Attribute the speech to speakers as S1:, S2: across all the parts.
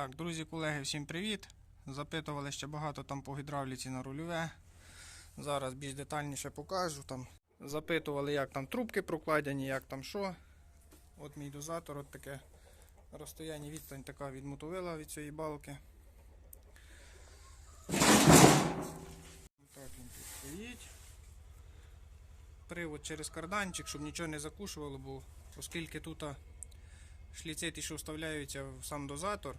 S1: Так, друзі, колеги, всім привіт. Запитували ще багато там по гідравліці на рульове. Зараз більш детальніше покажу. Там запитували, як там трубки прокладені, як там що. От мій дозатор, от таке розстояння відстань така від від цієї балки. Так він тут стоїть. Привод через карданчик, щоб нічого не закушувало, бо оскільки тут а, шліци що вставляються в сам дозатор,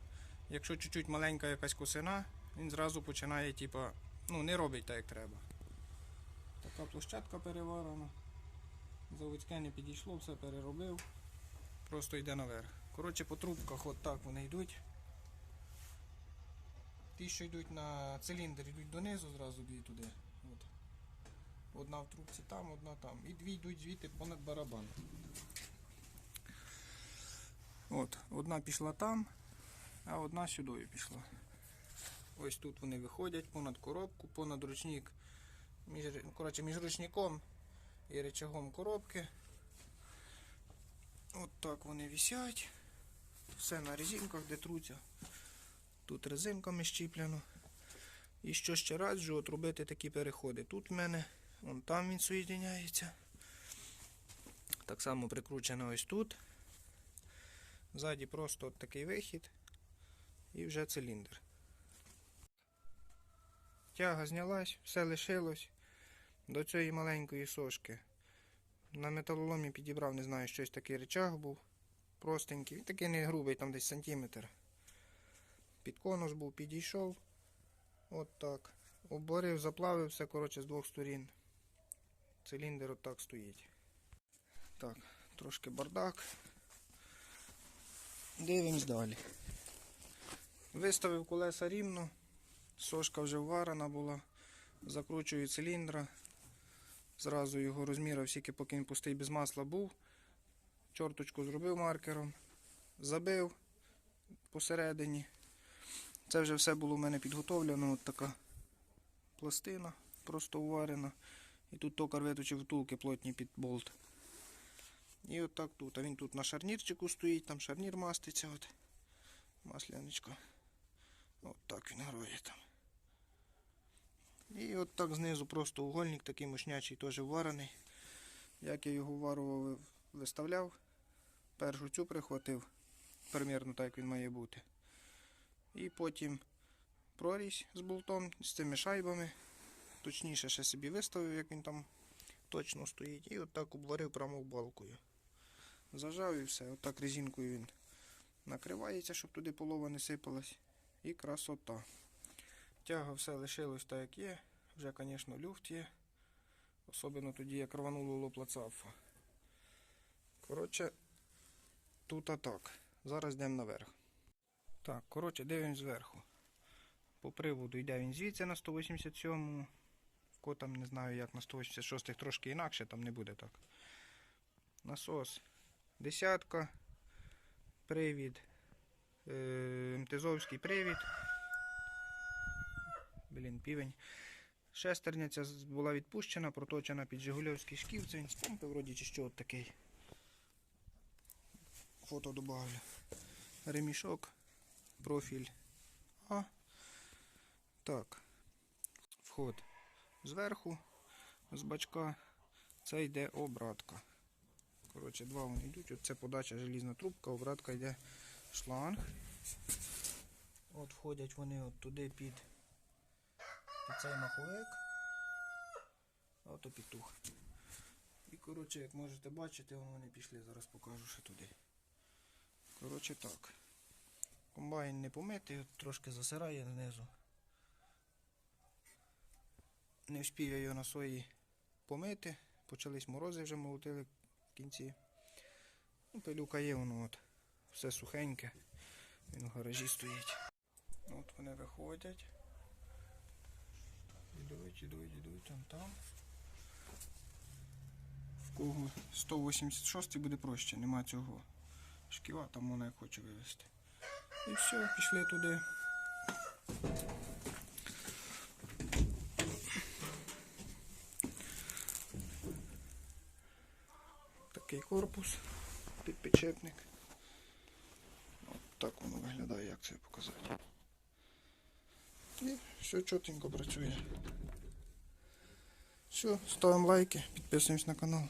S1: якщо чуть-чуть маленька якась косина, він зразу починає, типа, ну, не робить так, як треба. Така площадка переварена. Заводське не підійшло, все переробив. Просто йде наверх. Коротше, по трубках от так вони йдуть. Ті, що йдуть на циліндр, йдуть донизу, зразу дві туди. От. Одна в трубці там, одна там. І дві йдуть звідти понад барабан. От, одна пішла там, а одна сюди пішла. Ось тут вони виходять понад коробку, понад ручник. Між, коротше, між ручником і речагом коробки. От так вони висять. Все на резинках, де труться. Тут резинками щіплено. І що ще раджу, от робити такі переходи. Тут в мене, вон там він соєдиняється. Так само прикручено ось тут. Ззаді просто от такий вихід і вже циліндр. Тяга знялась, все лишилось до цієї маленької сошки. На металоломі підібрав, не знаю, щось такий речах був. Простенький. Він такий не грубий, там десь сантиметр. Під конус був, підійшов. От так. Оборив, заплавив все, коротше, з двох сторін. Циліндр от так стоїть. Так, трошки бардак. Дивимось далі. Виставив колеса рівно. Сошка вже вварена була. Закручую циліндра. Зразу його розмірив, скільки поки він пустий без масла був. Чорточку зробив маркером. Забив посередині. Це вже все було в мене підготовлено. От така пластина, просто уварена. І тут токар виточив втулки плотні під болт. І от так тут. А він тут на шарнірчику стоїть, там шарнір маститься. От. Масляничко. От так він грає там. І от так знизу просто угольник такий мощнячий, теж варений. Як я його варував, виставляв. Першу цю прихватив, примірно так він має бути. І потім прорізь з болтом, з цими шайбами. Точніше ще собі виставив, як він там точно стоїть. І от так обварив прямо балкою. Зажав і все. Отак резинкою він накривається, щоб туди полова не сипалась. І красота. Тяга все лишилось так, як є. Вже, звісно, люфт є. Особливо тоді, як рвануло лопла цафа. Коротше, тут так. Зараз йдемо наверх. Так, коротше, дивимось зверху. По приводу йде він звідси на 187-му. Ко там не знаю, як на 186-х трошки інакше, там не буде так. Насос десятка. Привід. Е, МТЗовський привід. Блін, півень. Шестерня ця була відпущена, проточена під Жигульовський шків. Це з вроді чи що от такий. Фото добавлю. Ремішок. Профіль. А. Так. Вход зверху, з бачка. Це йде обратка. Коротше, два вони йдуть. От це подача желізна трубка, обратка йде шланг. От входять вони от туди під, під цей маховик. Ото петух. І коротше, як можете бачити, вони пішли, зараз покажу ще туди. Коротше так. Комбайн не помитий, трошки засирає знизу. Не вспів я його на сої помити. Почались морози вже молотили в кінці. Ну, пилюка є, воно от. Все сухеньке. Він в гаражі стоїть. От вони виходять. Ідуть, ідуть, ідуть, там там. В кого 186 буде проще, нема цього шківа, там вона як хоче вивезти. І все, пішли туди. Такий корпус, підпечетник. Так воно виглядає як це показати. І все чотенько працює. Все, ставимо лайки, підписуємось на канал.